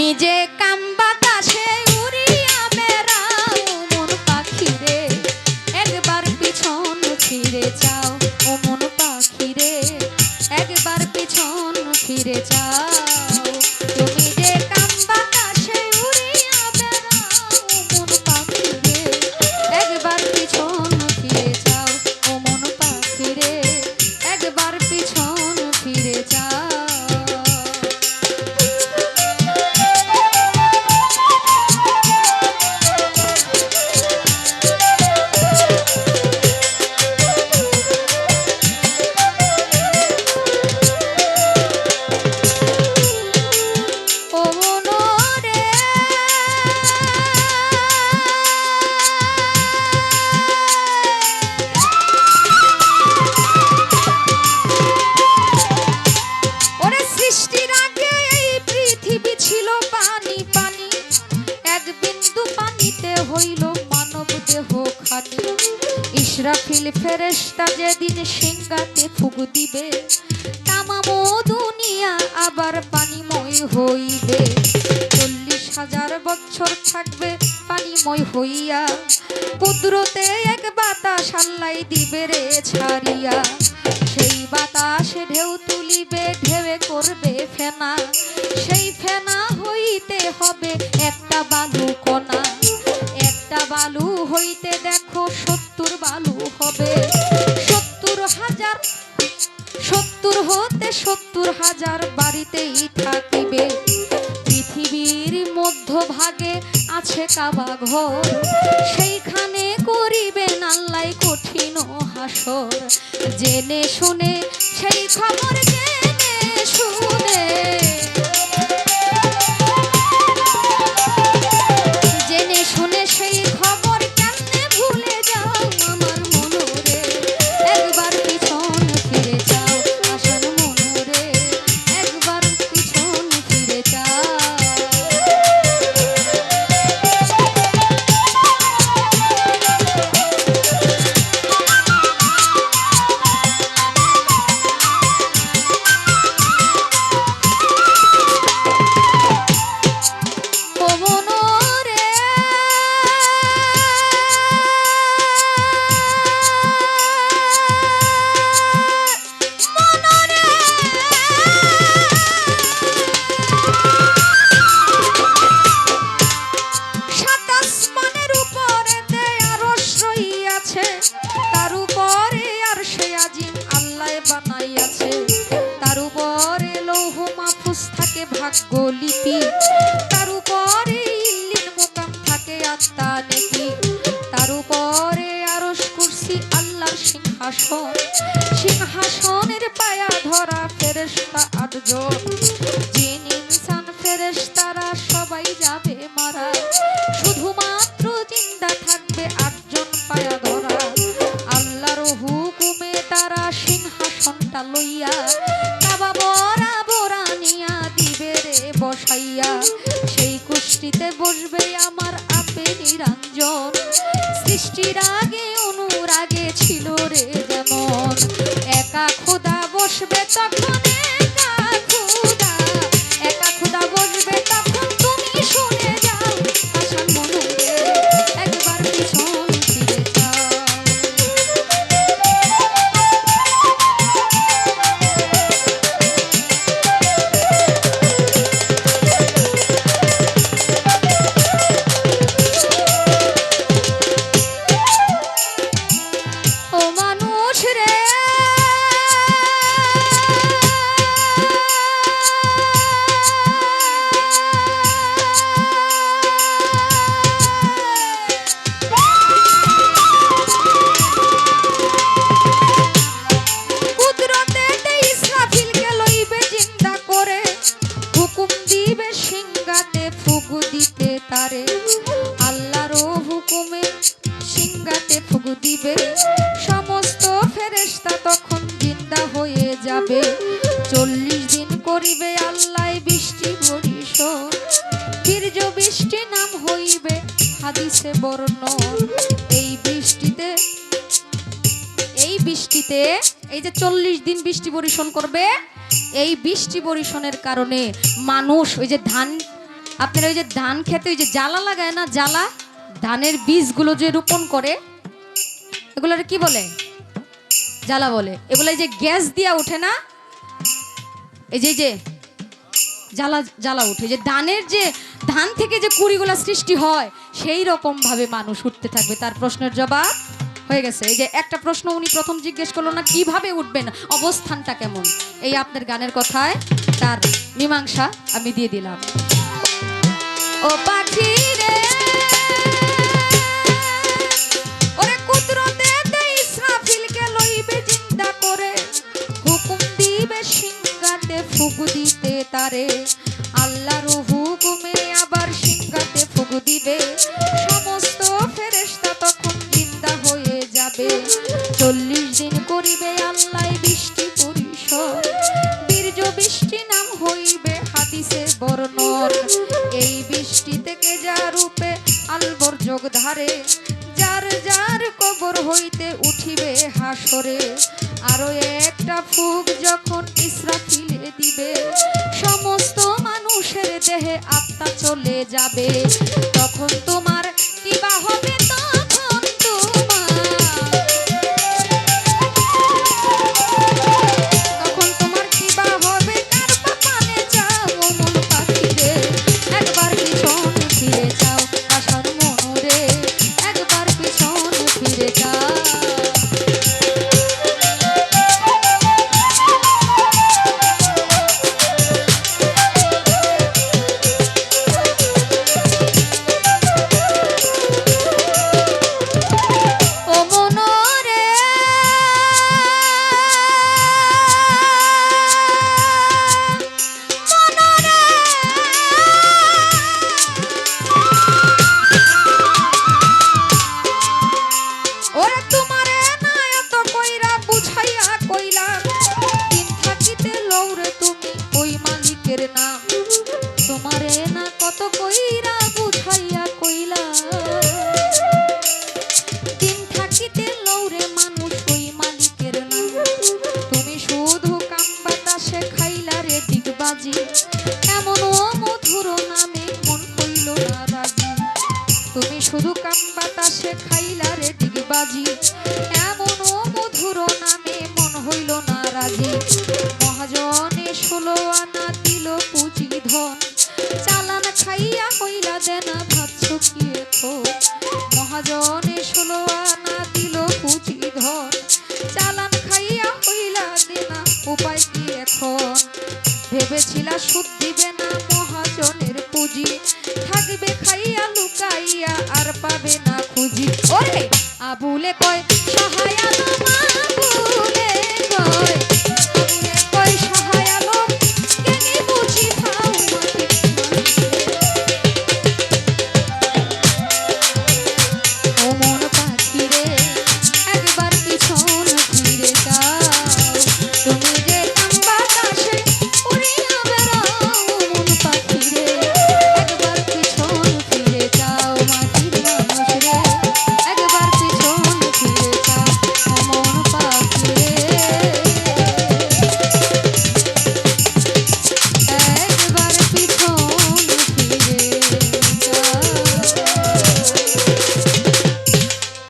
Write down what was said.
তুমি যে কাম ইসরাফিল ফেরেশতা যেদিন সিংহাতে ফুক দিবে, তামামো দুনিয়া আবার পানিময় হইবে। চল্লিশ হাজার বছর থাকবে পানিময় হইয়া, কুদরতে এক বাতাস আল্লাই দিবে রে ছাড়িয়া। সেই বাতাসে ঢেউ তুলিবে ঢেউে করবে ফেনা। সেই ফেনা হইতে হবে একটা বালু কণা। একটা বালু হইতে দেখো সত্তর হতে সত্তর হাজার বাড়িতেই থাকিবে। পৃথিবীর মধ্যভাগে আছে কাবা ঘর। সেইখানে করিবে নাল্লাই কঠিন হাসর। জেনে শুনে সেই খবর আত্মা দেখি। তার উপরে আরস কুরসি আল্লাহর সিংহাসন। সিংহাসনের পায়া ধরা ফেরেশতা আটজন। বসবে তখন একা করিবে আল্লাহ বৃষ্টি বরিশন বীর্য বৃষ্টি নাম হইবে হাদিসে বর্ণন এই বৃষ্টিতে এই বৃষ্টিতে, এই যে চল্লিশ দিন বৃষ্টি বরিশন করবে, এই বৃষ্টি বরিশনের কারণে মানুষ ওই যে ধান, আপনার ওই যে ধান খেতে ওই যে জ্বালা লাগায় না? জ্বালা, ধানের বীজগুলো যে রোপণ করে, এগুলোর কি বলে? জ্বালা বলে। এগুলো যে গ্যাস দিয়া ওঠে না? এই যে যে, জ্বালা জ্বালা উঠে যে ধানের যে, ধান থেকে যে কুড়িগুলা সৃষ্টি হয়, সেই রকম ভাবে মানুষ উঠতে থাকবে। তার প্রশ্নের জবাব হয়ে গেছে। এই যে, একটা প্রশ্ন উনি প্রথম জিজ্ঞেস করল না, কীভাবে উঠবেন? অবস্থানটা কেমন? এই আপনার গানের কথায় তার মীমাংসা আমি দিয়ে দিলাম। ও করিবে আল্লাহ বৃষ্টি বীর্য বৃষ্টি নাম হইবে বর্ণন। এই বৃষ্টি থেকে যা রূপে আলবর যোগ ধারে, যার যার কবর হইতে উঠিবে হাসরে। আরও একটা ফুক যখন ইসরাফিলে দিবে, সমস্ত মানুষের দেহে আত্মা চলে যাবে। তখন তোমার কিবা হবে চালান খাইয়া হইলা দেনা ভাত শুকিয়ে থো মহাজনে ষোলো আনা দিল পুঁজি ধন। চালান খাইয়া হইলা দেনা উপায় কি এখন? ভেবেছিলা সুদ দিবে না মহাজনের পুঁজি। থাকবে খাইয়া লুকাইয়া আর পাবে না খুঁজি। ওরে, আবুলে কয়